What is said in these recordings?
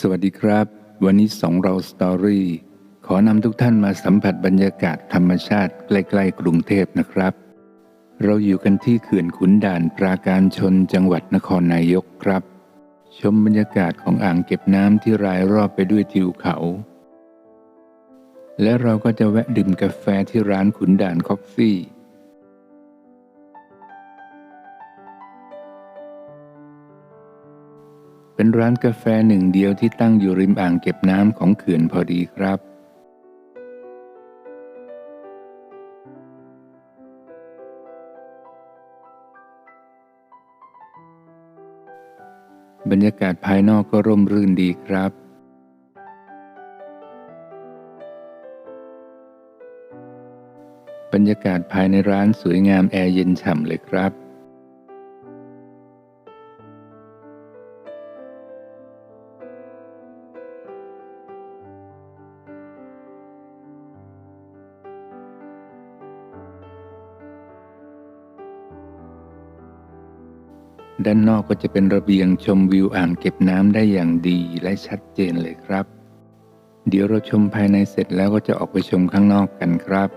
สวัสดีครับ วันนี้สองเราสตอรี่ขอนำทุกท่านมาสัมผัสบรรยากาศธรรมชาติใกล้ๆกรุงเทพนะครับ เราอยู่กันที่เขื่อนขุนด่านปราการชนจังหวัดนครนายกครับ ชมบรรยากาศของอ่างเก็บน้ำที่รายรอบไปด้วยทิวเขา และเราก็จะแวะดื่มกาแฟที่ร้านขุนด่านคอฟฟี่ เป็นร้านกาแฟหนึ่งเดียวที่ตั้งอยู่ริมอ่างเก็บน้ำของเขื่อนพอดีครับ บรรยากาศภายนอกก็ร่มรื่นดีครับบรรยากาศภายในร้านสวยงามแอร์เย็นฉ่ำเลยครับ ด้านนอกก็จะเป็นระเบียงชมวิวอ่างเก็บน้ำได้อย่างดีและชัดเจนเลยครับ เดี๋ยวเราชมภายในเสร็จแล้วก็จะออกไปชมข้างนอกกันครับ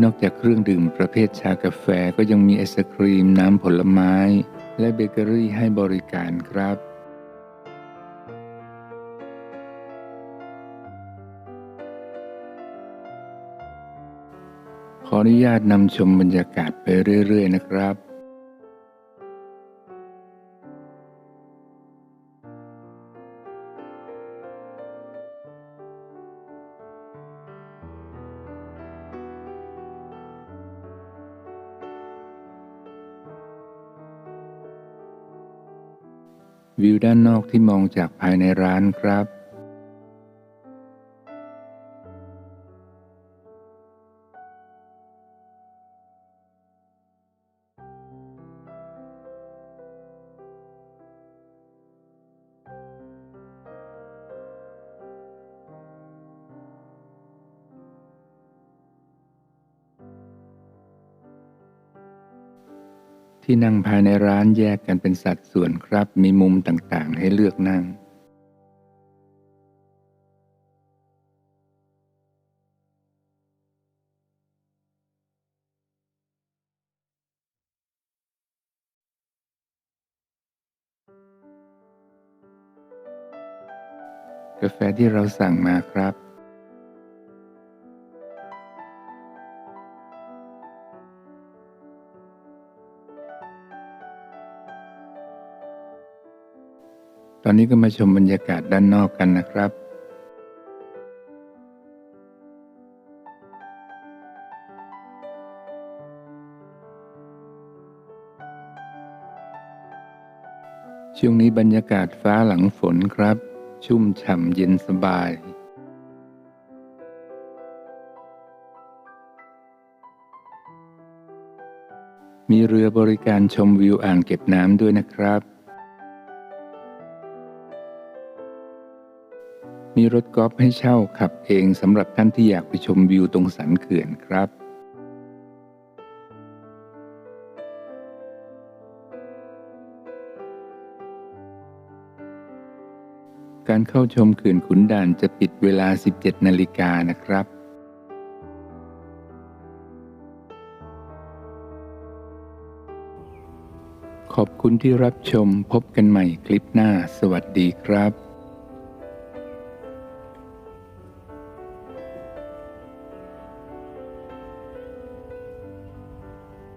นอกจากเครื่องดื่มประเภทชากาแฟก็ยังมีไอศครีมน้ำผลไม้ และเบเกอรี่ให้บริการครับ ขออนุญาตนำชมบรรยากาศไปเรื่อย ๆ นะครับ วิวด้านนอกที่มองจากภายในร้านครับ ที่นั่งภายในร้านแยกกันเป็นสัดส่วนครับ มีมุมต่างๆ ให้เลือกนั่ง กาแฟที่เราสั่งมาครับ ตอนนี้ก็มาชมบรรยากาศด้านนอกกันนะครับช่วงนี้บรรยากาศฟ้าหลังฝนครับ ชุ่มฉ่ำเย็นสบาย มีเรือบริการชมวิวอ่างเก็บน้ำด้วยนะครับ มีรถกอล์ฟให้เช่าขับเองสำหรับท่านที่อยากไปชมวิวตรงสันเขื่อนครับ การเข้าชมเขื่อนขุนด่านจะปิดเวลา 17 นาฬิกานะครับขอบคุณที่รับชมพบกันใหม่คลิปหน้า สวัสดีครับ